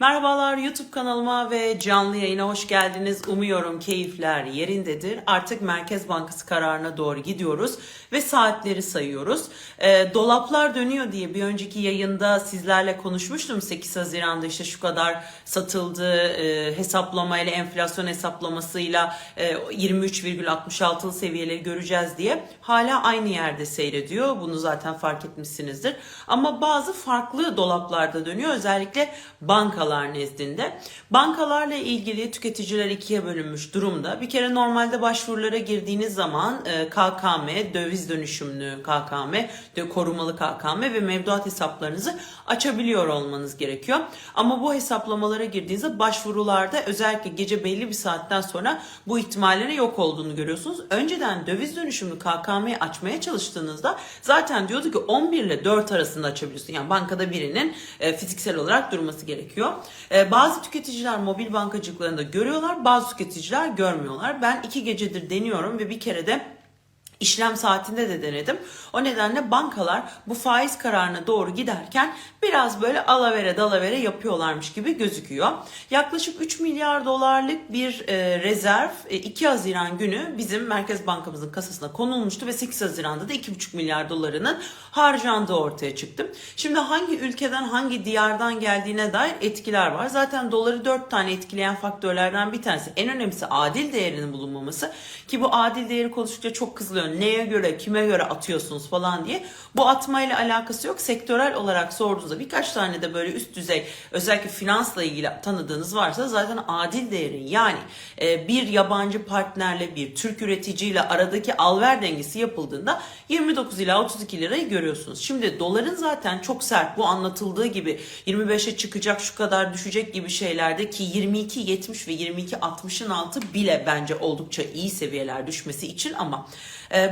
Merhabalar YouTube kanalıma ve canlı yayına hoş geldiniz. Umuyorum keyifler yerindedir. Artık Merkez Bankası kararına doğru gidiyoruz ve saatleri sayıyoruz. Ee, dolaplar dönüyor diye bir önceki yayında sizlerle konuşmuştum. 8 Haziran'da işte şu kadar satıldı e, hesaplamayla enflasyon hesaplamasıyla e, 23,66'lı seviyeleri göreceğiz diye. Hala aynı yerde seyrediyor. Bunu zaten fark etmişsinizdir. Ama bazı farklı dolaplarda dönüyor. Özellikle bankalar nezdinde. Bankalarla ilgili tüketiciler ikiye bölünmüş durumda. Bir kere normalde başvurulara girdiğiniz zaman e, KKM, döviz dönüşümlü KKM, korumalı KKM ve mevduat hesaplarınızı açabiliyor olmanız gerekiyor. Ama bu hesaplamalara girdiğinizde başvurularda özellikle gece belli bir saatten sonra bu ihtimallerin yok olduğunu görüyorsunuz. Önceden döviz dönüşümlü KKM'yi açmaya çalıştığınızda zaten diyordu ki 11 ile 4 arasında açabiliyorsun. Yani bankada birinin e, fiziksel olarak durması gerekiyor. E, bazı tüketiciler mobil bankacılıklarında görüyorlar, bazı tüketiciler görmüyorlar. Ben iki gecedir deniyorum ve bir kere de İşlem saatinde de denedim. O nedenle bankalar bu faiz kararına doğru giderken biraz böyle alavere dalavere yapıyorlarmış gibi gözüküyor. Yaklaşık 3 milyar dolarlık bir e, rezerv e, 2 Haziran günü bizim Merkez Bankamızın kasasına konulmuştu ve 8 Haziran'da da 2,5 milyar dolarının harcandığı ortaya çıktı. Şimdi hangi ülkeden hangi diyardan geldiğine dair etkiler var. Zaten doları 4 tane etkileyen faktörlerden bir tanesi. En önemlisi adil değerinin bulunmaması ki bu adil değeri konuştukça çok kızılıyor neye göre, kime göre atıyorsunuz falan diye. Bu atmayla alakası yok. Sektörel olarak sorduğunuzda birkaç tane de böyle üst düzey özellikle finansla ilgili tanıdığınız varsa zaten adil değerin yani e, bir yabancı partnerle bir Türk üreticiyle aradaki alver dengesi yapıldığında 29 ila 32 lirayı görüyorsunuz. Şimdi doların zaten çok sert bu anlatıldığı gibi 25'e çıkacak şu kadar düşecek gibi şeylerde ki 22.70 ve 22.60'ın altı bile bence oldukça iyi seviyeler düşmesi için ama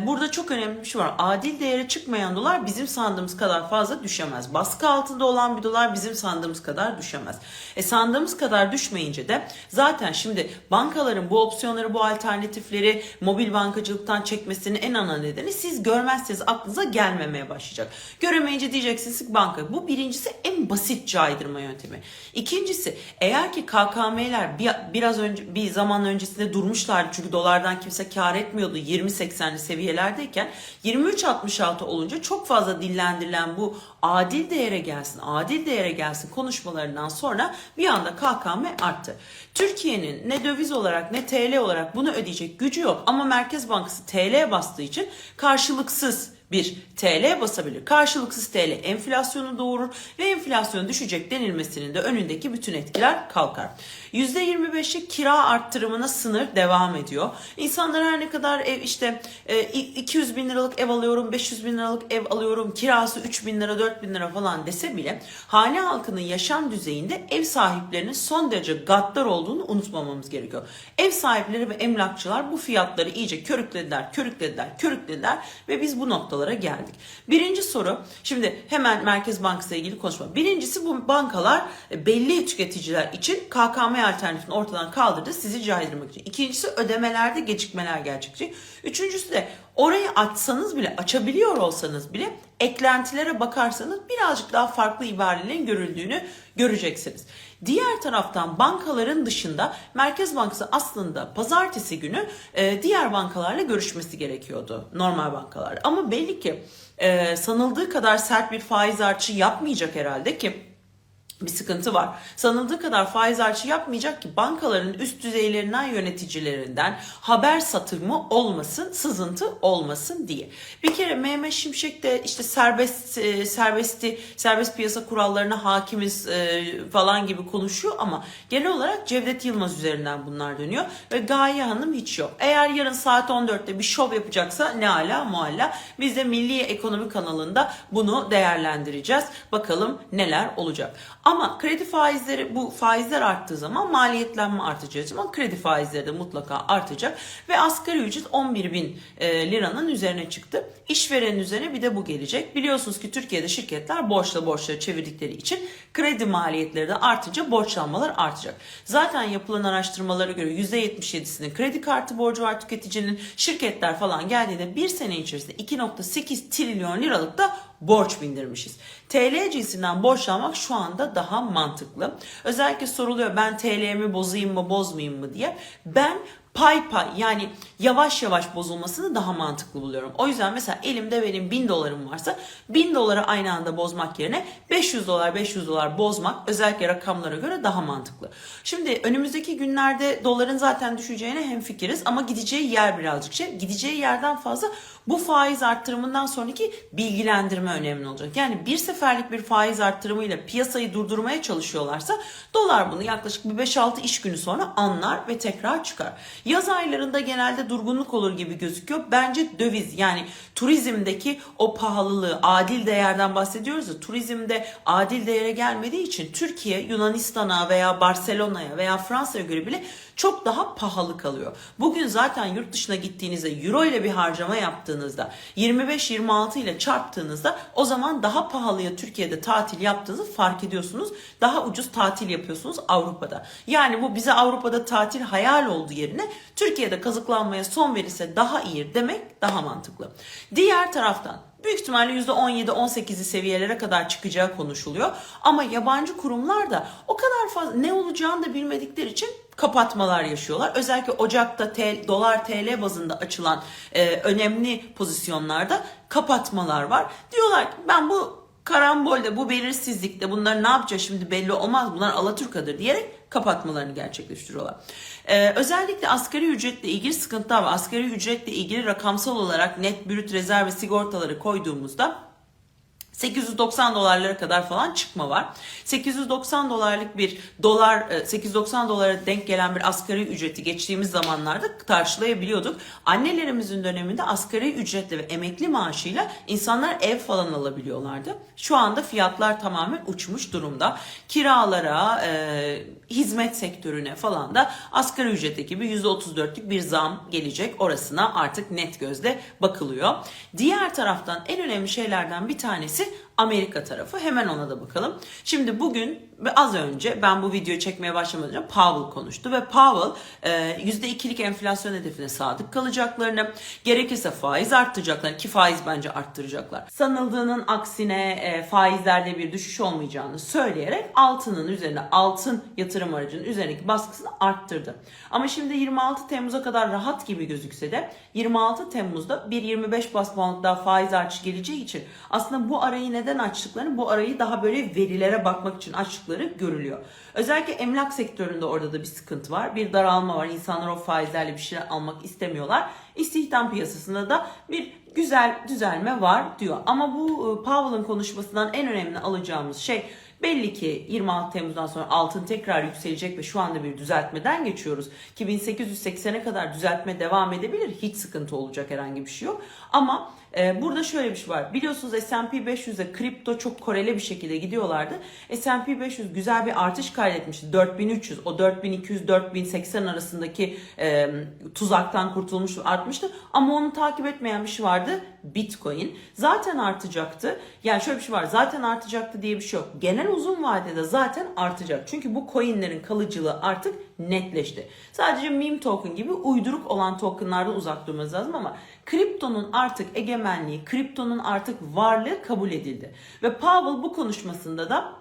burada çok önemli bir şey var. Adil değere çıkmayan dolar bizim sandığımız kadar fazla düşemez. Baskı altında olan bir dolar bizim sandığımız kadar düşemez. E sandığımız kadar düşmeyince de zaten şimdi bankaların bu opsiyonları, bu alternatifleri mobil bankacılıktan çekmesinin en ana nedeni siz görmezseniz aklınıza gelmemeye başlayacak. Göremeyince diyeceksiniz ki banka. Bu birincisi en basit caydırma yöntemi. İkincisi eğer ki KKM'ler bir, biraz önce bir zaman öncesinde durmuşlardı çünkü dolardan kimse kar etmiyordu 20.80'li seviyelerdeyken 23.66 olunca çok fazla dillendirilen bu adil değere gelsin, adil değere gelsin konuşmalarından sonra bir anda KKM arttı. Türkiye'nin ne döviz olarak ne TL olarak bunu ödeyecek gücü yok ama Merkez Bankası TL bastığı için karşılıksız bir TL basabilir. Karşılıksız TL enflasyonu doğurur ve enflasyon düşecek denilmesinin de önündeki bütün etkiler kalkar. %25'lik kira arttırımına sınır devam ediyor. İnsanlar her ne kadar ev işte e, 200 bin liralık ev alıyorum, 500 bin liralık ev alıyorum, kirası 3 bin lira, 4 bin lira falan dese bile hane halkının yaşam düzeyinde ev sahiplerinin son derece gaddar olduğunu unutmamamız gerekiyor. Ev sahipleri ve emlakçılar bu fiyatları iyice körüklediler, körüklediler, körüklediler ve biz bu noktalara geldik. Birinci soru, şimdi hemen Merkez Bankası ile ilgili konuşma. Birincisi bu bankalar e, belli tüketiciler için KKM alternatifini ortadan kaldırdı sizi caydırmak için. İkincisi ödemelerde gecikmeler gerçekleşecek. Üçüncüsü de orayı açsanız bile açabiliyor olsanız bile eklentilere bakarsanız birazcık daha farklı ibarelerin görüldüğünü göreceksiniz. Diğer taraftan bankaların dışında Merkez Bankası aslında pazartesi günü e, diğer bankalarla görüşmesi gerekiyordu. Normal bankalar. Ama belli ki e, sanıldığı kadar sert bir faiz artışı yapmayacak herhalde ki bir sıkıntı var. Sanıldığı kadar faiz artışı yapmayacak ki bankaların üst düzeylerinden yöneticilerinden haber satımı olmasın, sızıntı olmasın diye. Bir kere Mehmet Şimşek de işte serbest e, serbesti serbest piyasa kurallarına hakimiz e, falan gibi konuşuyor ama genel olarak Cevdet Yılmaz üzerinden bunlar dönüyor ve Gaye Hanım hiç yok. Eğer yarın saat 14'te bir şov yapacaksa ne ala mualla biz de Milli Ekonomi kanalında bunu değerlendireceğiz. Bakalım neler olacak. Ama kredi faizleri bu faizler arttığı zaman maliyetlenme artacağı zaman kredi faizleri de mutlaka artacak ve asgari ücret 11 bin e, liranın üzerine çıktı. İşverenin üzerine bir de bu gelecek. Biliyorsunuz ki Türkiye'de şirketler borçla borçla çevirdikleri için kredi maliyetleri de artınca borçlanmalar artacak. Zaten yapılan araştırmalara göre %77'sinin kredi kartı borcu var tüketicinin. Şirketler falan geldiğinde bir sene içerisinde 2.8 trilyon liralık da borç bindirmişiz. TL cinsinden borçlanmak şu anda daha mantıklı. Özellikle soruluyor ben TL'mi bozayım mı bozmayayım mı diye. Ben pay pay yani yavaş yavaş bozulmasını daha mantıklı buluyorum. O yüzden mesela elimde benim 1000 dolarım varsa 1000 doları aynı anda bozmak yerine 500 dolar 500 dolar bozmak özellikle rakamlara göre daha mantıklı. Şimdi önümüzdeki günlerde doların zaten düşeceğine hemfikiriz ama gideceği yer birazcık şey. Gideceği yerden fazla bu faiz arttırımından sonraki bilgilendirme önemli olacak. Yani bir seferlik bir faiz arttırımıyla piyasayı durdurmaya çalışıyorlarsa dolar bunu yaklaşık bir 5-6 iş günü sonra anlar ve tekrar çıkar. Yaz aylarında genelde durgunluk olur gibi gözüküyor. Bence döviz yani turizmdeki o pahalılığı adil değerden bahsediyoruz ya turizmde adil değere gelmediği için Türkiye Yunanistan'a veya Barcelona'ya veya Fransa'ya göre bile çok daha pahalı kalıyor. Bugün zaten yurt dışına gittiğinizde euro ile bir harcama yaptığınızda 25-26 ile çarptığınızda o zaman daha pahalıya Türkiye'de tatil yaptığınızı fark ediyorsunuz. Daha ucuz tatil yapıyorsunuz Avrupa'da. Yani bu bize Avrupa'da tatil hayal olduğu yerine Türkiye'de kazıklanmaya son verirse daha iyi demek daha mantıklı. Diğer taraftan büyük ihtimalle %17-18'li seviyelere kadar çıkacağı konuşuluyor. Ama yabancı kurumlar da o kadar fazla ne olacağını da bilmedikleri için kapatmalar yaşıyorlar. Özellikle Ocak'ta TL, dolar TL bazında açılan e, önemli pozisyonlarda kapatmalar var. Diyorlar ki ben bu karambolde, bu belirsizlikte bunlar ne yapacağız şimdi belli olmaz bunlar Alaturka'dır diyerek kapatmalarını gerçekleştiriyorlar. Ee, özellikle asgari ücretle ilgili sıkıntılar var. Asgari ücretle ilgili rakamsal olarak net brüt rezerv ve sigortaları koyduğumuzda 890 dolarlara kadar falan çıkma var. 890 dolarlık bir dolar, e, 890 dolara denk gelen bir asgari ücreti geçtiğimiz zamanlarda karşılayabiliyorduk. Annelerimizin döneminde asgari ücretle ve emekli maaşıyla insanlar ev falan alabiliyorlardı. Şu anda fiyatlar tamamen uçmuş durumda. Kiralara, e, hizmet sektörüne falan da asgari ücrete gibi %34'lük bir zam gelecek. Orasına artık net gözle bakılıyor. Diğer taraftan en önemli şeylerden bir tanesi você Amerika tarafı. Hemen ona da bakalım. Şimdi bugün ve az önce ben bu videoyu çekmeye başlamadan önce Powell konuştu ve Powell e, %2'lik enflasyon hedefine sadık kalacaklarını, gerekirse faiz arttıracaklarını ki faiz bence arttıracaklar. Sanıldığının aksine e, faizlerde bir düşüş olmayacağını söyleyerek altının üzerine altın yatırım aracının üzerindeki baskısını arttırdı. Ama şimdi 26 Temmuz'a kadar rahat gibi gözükse de 26 Temmuz'da bir 25 bas puanlık daha faiz artışı geleceği için aslında bu arayı neden açtıklarını bu arayı daha böyle verilere bakmak için açtıkları görülüyor. Özellikle emlak sektöründe orada da bir sıkıntı var. Bir daralma var. İnsanlar o faizlerle bir şeyler almak istemiyorlar. İstihdam piyasasında da bir güzel düzelme var diyor. Ama bu e, Powell'ın konuşmasından en önemli alacağımız şey Belli ki 26 Temmuz'dan sonra altın tekrar yükselecek ve şu anda bir düzeltmeden geçiyoruz. Ki 1880'e kadar düzeltme devam edebilir. Hiç sıkıntı olacak herhangi bir şey yok. Ama e, burada şöyle bir şey var. Biliyorsunuz S&P 500'e kripto çok koreli bir şekilde gidiyorlardı. S&P 500 güzel bir artış kaydetmişti. 4300 o 4200 4080 arasındaki e, tuzaktan kurtulmuş artmıştı. Ama onu takip etmeyen bir şey vardı. Bitcoin zaten artacaktı. Yani şöyle bir şey var. Zaten artacaktı diye bir şey yok. Genel uzun vadede zaten artacak. Çünkü bu coinlerin kalıcılığı artık netleşti. Sadece meme token gibi uyduruk olan tokenlardan uzak durmanız lazım ama kriptonun artık egemenliği, kriptonun artık varlığı kabul edildi. Ve Powell bu konuşmasında da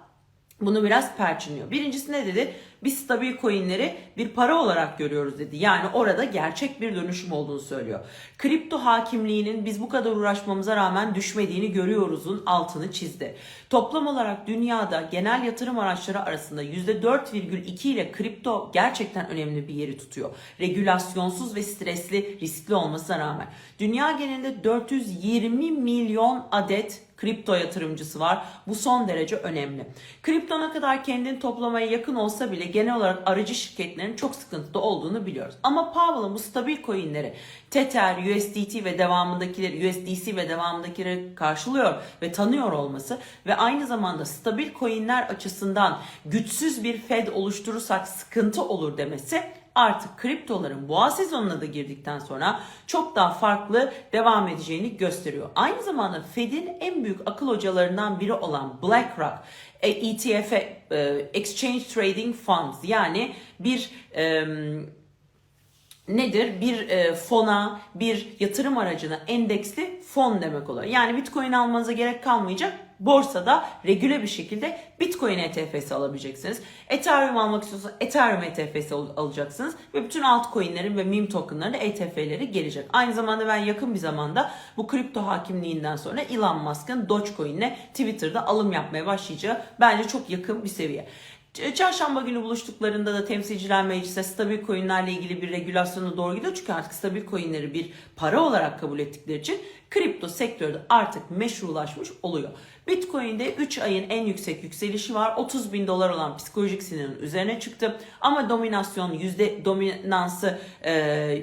bunu biraz perçinliyor. Birincisi ne dedi? Biz stabil coinleri bir para olarak görüyoruz dedi. Yani orada gerçek bir dönüşüm olduğunu söylüyor. Kripto hakimliğinin biz bu kadar uğraşmamıza rağmen düşmediğini görüyoruzun altını çizdi. Toplam olarak dünyada genel yatırım araçları arasında %4,2 ile kripto gerçekten önemli bir yeri tutuyor. Regülasyonsuz ve stresli, riskli olmasına rağmen. Dünya genelinde 420 milyon adet kripto yatırımcısı var. Bu son derece önemli. Kripto ne kadar kendini toplamaya yakın olsa bile genel olarak aracı şirketlerin çok sıkıntıda olduğunu biliyoruz. Ama Powell'ın bu stabil coinleri Tether, USDT ve devamındakileri USDC ve devamındakileri karşılıyor ve tanıyor olması ve aynı zamanda stabil coinler açısından güçsüz bir Fed oluşturursak sıkıntı olur demesi artık kriptoların boğa sezonuna da girdikten sonra çok daha farklı devam edeceğini gösteriyor. Aynı zamanda Fed'in en büyük akıl hocalarından biri olan BlackRock ETF, Exchange Trading Funds yani bir nedir? Bir e, fona, bir yatırım aracına endeksli fon demek oluyor. Yani Bitcoin almanıza gerek kalmayacak. Borsada regüle bir şekilde Bitcoin ETF'si alabileceksiniz. Ethereum almak istiyorsanız Ethereum ETF'si al- alacaksınız. Ve bütün altcoin'lerin ve meme token'ların ETF'leri gelecek. Aynı zamanda ben yakın bir zamanda bu kripto hakimliğinden sonra Elon Musk'ın Dogecoin'le Twitter'da alım yapmaya başlayacağı bence çok yakın bir seviye. Çarşamba günü buluştuklarında da temsilciler meclise stabil coinlerle ilgili bir regülasyona doğru gidiyor. Çünkü artık stabil coinleri bir para olarak kabul ettikleri için kripto sektörde artık meşrulaşmış oluyor. Bitcoin'de 3 ayın en yüksek yükselişi var. 30 bin dolar olan psikolojik sinirin üzerine çıktı. Ama dominasyon, yüzde dominansı e,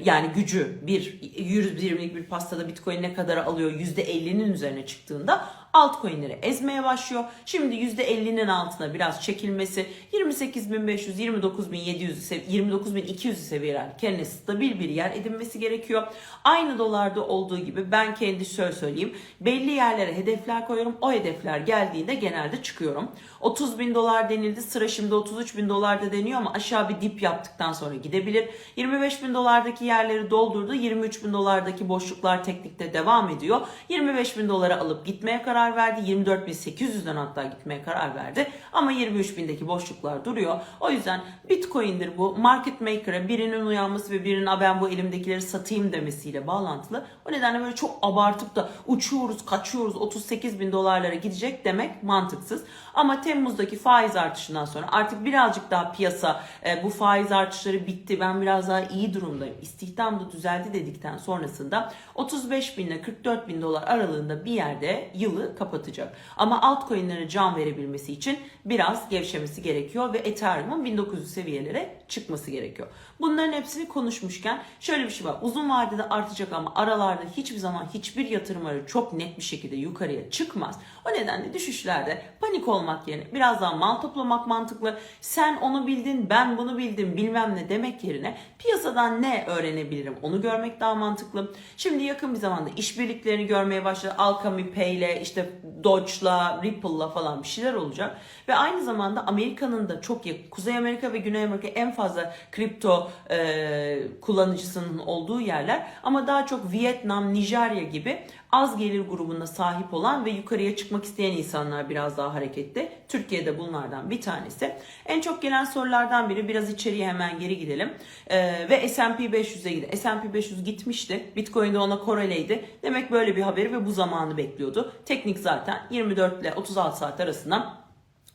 yani gücü bir 120'lik bir pastada Bitcoin ne kadar alıyor %50'nin üzerine çıktığında altcoin'leri ezmeye başlıyor. Şimdi %50'nin altına biraz çekilmesi 28.500, 29.700, 29.200 seviyeler kendine stabil bir yer edinmesi gerekiyor. Aynı dolarda olduğu gibi ben kendi şöyle söyleyeyim. Belli yerlere hedefler koyuyorum. O hedefler geldiğinde genelde çıkıyorum. 30 bin dolar denildi. Sıra şimdi 33 bin dolarda deniyor ama aşağı bir dip yaptıktan sonra gidebilir. 25 bin dolardaki yerleri doldurdu. 23 bin dolardaki boşluklar teknikte devam ediyor. 25 bin dolara alıp gitmeye karar verdi. 24 bin 800'den hatta gitmeye karar verdi. Ama 23 bindeki boşluklar duruyor. O yüzden Bitcoin'dir bu. Market maker'a birinin uyanması ve birinin "Aa, ben bu elimdekileri satayım demesiyle bağlantılı. O nedenle böyle çok abartıp da uçuyoruz, kaçıyoruz 38 bin dolarlara gidecek demek mantıksız. Ama Temmuz'daki faiz artışından sonra artık birazcık daha piyasa e, bu faiz artışları bitti. Ben biraz daha iyi durumdayım. İstihdam da düzeldi dedikten sonrasında 35 bin ile 44 bin dolar aralığında bir yerde yılı kapatacak. Ama altcoin'lere can verebilmesi için biraz gevşemesi gerekiyor ve Ethereum'un 1900 seviyelere çıkması gerekiyor. Bunların hepsini konuşmuşken şöyle bir şey var. Uzun vadede artacak ama aralarda hiçbir zaman hiçbir yatırım aracı çok net bir şekilde yukarıya çıkmaz. O nedenle düşüşlerde panik olmak yerine biraz daha mal toplamak mantıklı. Sen onu bildin, ben bunu bildim, bilmem ne demek yerine piyasadan ne öğrenebilirim onu görmek daha mantıklı. Şimdi yakın bir zamanda işbirliklerini görmeye başladı. Alchemy Pay ile işte Doge'la, Ripple'la falan bir şeyler olacak. Ve aynı zamanda Amerika'nın da çok yakın, Kuzey Amerika ve Güney Amerika en fazla kripto e, kullanıcısının olduğu yerler. Ama daha çok Vietnam, Nijerya gibi az gelir grubuna sahip olan ve yukarıya çıkmak isteyen insanlar biraz daha hareketli. Türkiye'de bunlardan bir tanesi. En çok gelen sorulardan biri biraz içeriye hemen geri gidelim. Ee, ve S&P 500'e gitti. S&P 500 gitmişti. Bitcoin de ona koreleydi. Demek böyle bir haberi ve bu zamanı bekliyordu. Teknik zaten 24 ile 36 saat arasında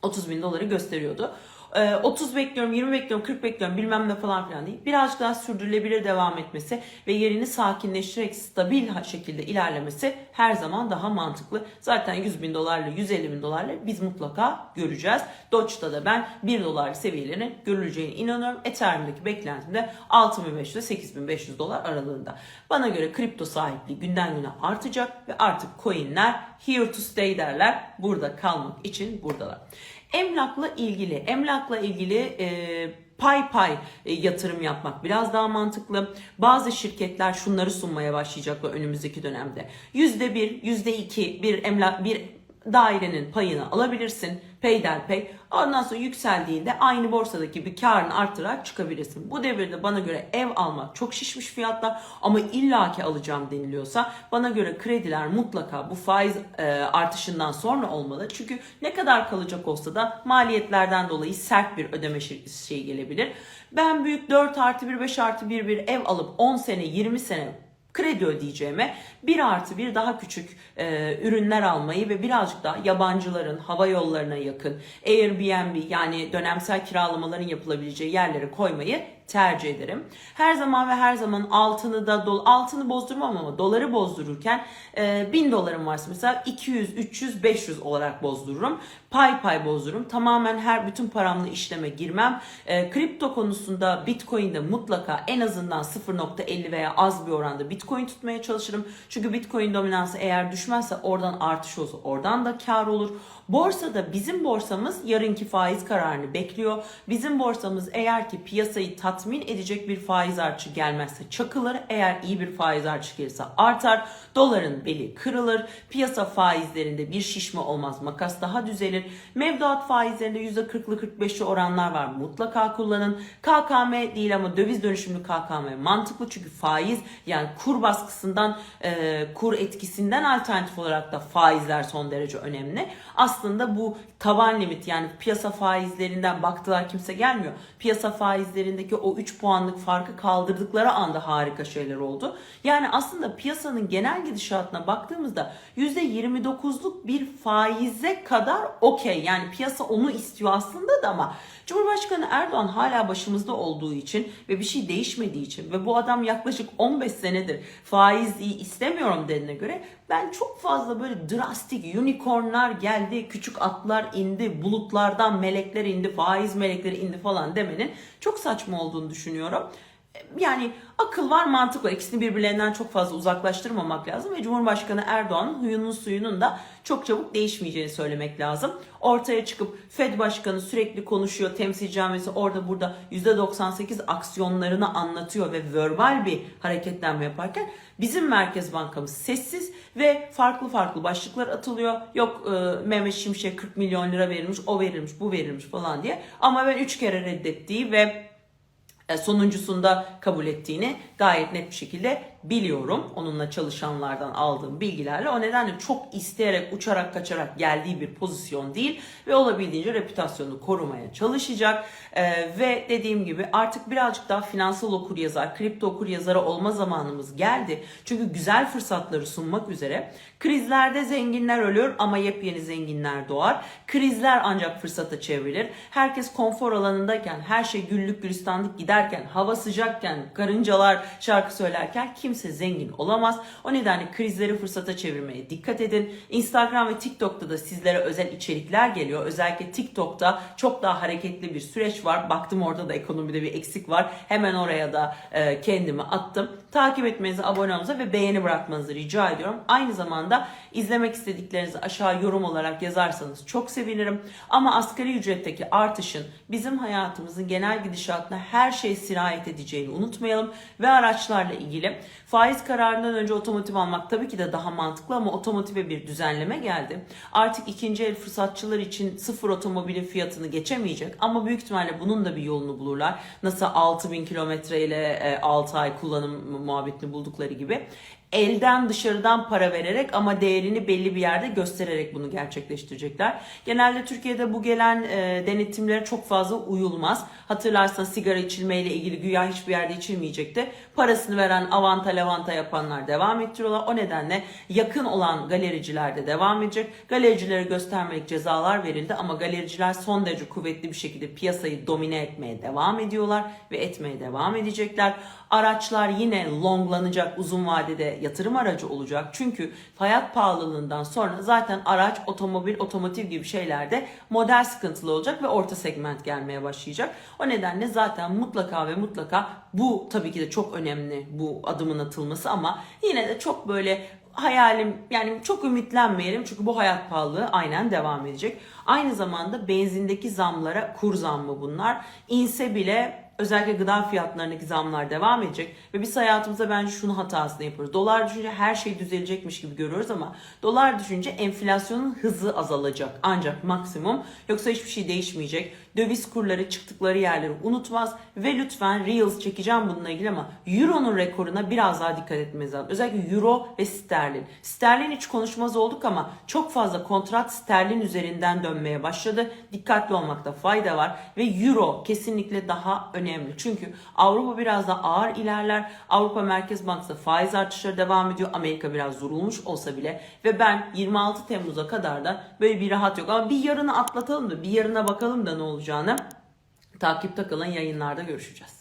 30 bin doları gösteriyordu. Ee, 30 bekliyorum, 20 bekliyorum, 40 bekliyorum bilmem ne falan filan değil. Birazcık daha sürdürülebilir devam etmesi ve yerini sakinleştirerek stabil şekilde ilerlemesi her zaman daha mantıklı. Zaten 100 bin dolarla 150 bin dolarla biz mutlaka göreceğiz. Doge'da da ben 1 dolar seviyelerinin görüleceğine inanıyorum. Ethereum'daki beklentim de 6500 ile 8500 dolar aralığında. Bana göre kripto sahipliği günden güne artacak ve artık coinler here to stay derler. Burada kalmak için buradalar. Emlakla ilgili, emlakla ilgili e, pay pay e, yatırım yapmak biraz daha mantıklı. Bazı şirketler şunları sunmaya başlayacaklar önümüzdeki dönemde. Yüzde bir, yüzde iki bir emlak, bir dairenin payını alabilirsin. Peyderpey. Ondan sonra yükseldiğinde aynı borsadaki bir karını arttırarak çıkabilirsin. Bu devirde bana göre ev almak çok şişmiş fiyatlar ama illaki alacağım deniliyorsa bana göre krediler mutlaka bu faiz e, artışından sonra olmalı. Çünkü ne kadar kalacak olsa da maliyetlerden dolayı sert bir ödeme şey gelebilir. Ben büyük 4 artı 1 5 artı 1 bir ev alıp 10 sene 20 sene kredi ödeyeceğime bir artı bir daha küçük e, ürünler almayı ve birazcık daha yabancıların hava yollarına yakın Airbnb yani dönemsel kiralamaların yapılabileceği yerlere koymayı tercih ederim. Her zaman ve her zaman altını da dol altını bozdurmam ama doları bozdururken e, 1000 dolarım varsa mesela 200, 300, 500 olarak bozdururum. Pay pay bozdururum. Tamamen her bütün paramla işleme girmem. E, kripto konusunda Bitcoin'de mutlaka en azından 0.50 veya az bir oranda Bitcoin tutmaya çalışırım. Çünkü Bitcoin dominansı eğer düşmezse oradan artış olsa oradan da kar olur. Borsada bizim borsamız yarınki faiz kararını bekliyor. Bizim borsamız eğer ki piyasayı tatmin tatmin edecek bir faiz artışı gelmezse çakılır. Eğer iyi bir faiz artışı gelirse artar. Doların beli kırılır. Piyasa faizlerinde bir şişme olmaz. Makas daha düzelir. Mevduat faizlerinde %40'lı 45'li oranlar var. Mutlaka kullanın. KKM değil ama döviz dönüşümlü KKM mantıklı çünkü faiz yani kur baskısından e, kur etkisinden alternatif olarak da faizler son derece önemli. Aslında bu taban limit yani piyasa faizlerinden baktılar kimse gelmiyor. Piyasa faizlerindeki o 3 puanlık farkı kaldırdıkları anda harika şeyler oldu. Yani aslında piyasanın genel gidişatına baktığımızda %29'luk bir faize kadar okey. Yani piyasa onu istiyor aslında da ama Cumhurbaşkanı Erdoğan hala başımızda olduğu için ve bir şey değişmediği için ve bu adam yaklaşık 15 senedir faiz istemiyorum dediğine göre ben çok fazla böyle drastik unicornlar geldi, küçük atlar indi, bulutlardan melekler indi, faiz melekleri indi falan demenin çok saçma olduğunu düşünüyorum. Yani akıl var mantık var. İkisini birbirlerinden çok fazla uzaklaştırmamak lazım ve Cumhurbaşkanı Erdoğan'ın huyunun suyunun da çok çabuk değişmeyeceğini söylemek lazım. Ortaya çıkıp Fed Başkanı sürekli konuşuyor. Temsil camisi orada burada %98 aksiyonlarını anlatıyor ve verbal bir hareketlenme yaparken bizim Merkez Bankamız sessiz ve farklı farklı başlıklar atılıyor. Yok e, Mehmet Şimşek 40 milyon lira verilmiş, o verilmiş, bu verilmiş falan diye. Ama ben 3 kere reddettiği ve sonuncusunda kabul ettiğini gayet net bir şekilde biliyorum. Onunla çalışanlardan aldığım bilgilerle. O nedenle çok isteyerek, uçarak, kaçarak geldiği bir pozisyon değil ve olabildiğince reputasyonunu korumaya çalışacak. Ee, ve dediğim gibi artık birazcık daha finansal okur yazar, kripto okur yazarı olma zamanımız geldi. Çünkü güzel fırsatları sunmak üzere. Krizlerde zenginler ölür ama yepyeni zenginler doğar. Krizler ancak fırsata çevrilir. Herkes konfor alanındayken, her şey güllük gülistanlık giderken, hava sıcakken, karıncalar şarkı söylerken kimse zengin olamaz. O nedenle krizleri fırsata çevirmeye dikkat edin. Instagram ve TikTok'ta da sizlere özel içerikler geliyor. Özellikle TikTok'ta çok daha hareketli bir süreç var. Baktım orada da ekonomide bir eksik var. Hemen oraya da e, kendimi attım. Takip etmenizi, abone olmanızı ve beğeni bırakmanızı rica ediyorum. Aynı zamanda izlemek istediklerinizi aşağı yorum olarak yazarsanız çok sevinirim. Ama asgari ücretteki artışın bizim hayatımızın genel gidişatına her şey sirayet edeceğini unutmayalım. Ve araçlarla ilgili faiz kararından önce otomotiv almak tabii ki de daha mantıklı ama otomotive bir düzenleme geldi. Artık ikinci el fırsatçılar için sıfır otomobilin fiyatını geçemeyecek ama büyük ihtimalle bunun da bir yolunu bulurlar. Nasıl 6000 kilometre ile 6 ay kullanım muhabbetini buldukları gibi elden dışarıdan para vererek ama değerini belli bir yerde göstererek bunu gerçekleştirecekler. Genelde Türkiye'de bu gelen e, denetimlere çok fazla uyulmaz. Hatırlarsan sigara içilmeyle ilgili güya hiçbir yerde içilmeyecekti. Parasını veren avanta lavanta yapanlar devam ettiriyorlar. O nedenle yakın olan galericiler de devam edecek. Galericilere göstermelik cezalar verildi ama galericiler son derece kuvvetli bir şekilde piyasayı domine etmeye devam ediyorlar ve etmeye devam edecekler. Araçlar yine longlanacak uzun vadede yatırım aracı olacak. Çünkü hayat pahalılığından sonra zaten araç, otomobil, otomotiv gibi şeylerde model sıkıntılı olacak ve orta segment gelmeye başlayacak. O nedenle zaten mutlaka ve mutlaka bu tabii ki de çok önemli bu adımın atılması ama yine de çok böyle hayalim yani çok ümitlenmeyelim çünkü bu hayat pahalılığı aynen devam edecek. Aynı zamanda benzindeki zamlara kur zammı bunlar. İnse bile özellikle gıda fiyatlarındaki zamlar devam edecek ve biz hayatımızda bence şunu hatasını yapıyoruz. Dolar düşünce her şey düzelecekmiş gibi görüyoruz ama dolar düşünce enflasyonun hızı azalacak ancak maksimum yoksa hiçbir şey değişmeyecek. Döviz kurları çıktıkları yerleri unutmaz ve lütfen Reels çekeceğim bununla ilgili ama Euro'nun rekoruna biraz daha dikkat etmeniz lazım. Özellikle Euro ve sterlin. Sterlin hiç konuşmaz olduk ama çok fazla kontrat sterlin üzerinden dönmeye başladı. Dikkatli olmakta fayda var ve Euro kesinlikle daha önemli. Çünkü Avrupa biraz da ağır ilerler. Avrupa Merkez Bankası faiz artışları devam ediyor. Amerika biraz durulmuş olsa bile ve ben 26 Temmuz'a kadar da böyle bir rahat yok. Ama bir yarını atlatalım da bir yarına bakalım da ne olacağını. Takipte kalın yayınlarda görüşeceğiz.